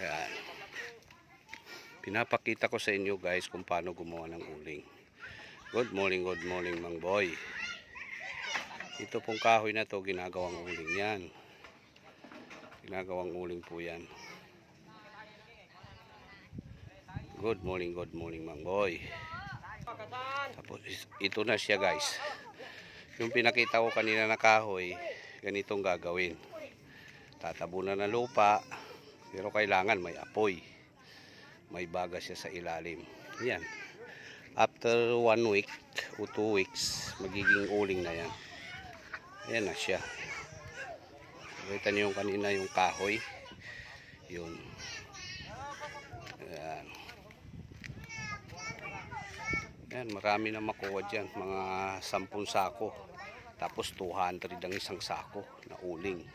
Ayan. Pinapakita ko sa inyo guys kung paano gumawa ng uling. Good morning, good morning mang boy. Ito pong kahoy na to ginagawang uling yan. Ginagawang uling po yan. Good morning, good morning mang boy. Tapos ito na siya guys. Yung pinakita ko kanina na kahoy, ganitong gagawin. Tatabunan ng lupa, pero kailangan may apoy. May baga siya sa ilalim. Yan. After one week o two weeks, magiging uling na yan. Ayan na siya. Kita niyo yung kanina yung kahoy. Yun. Ayan. Ayan, marami na makuha dyan. Mga sampung sako. Tapos 200 ang isang sako na uling.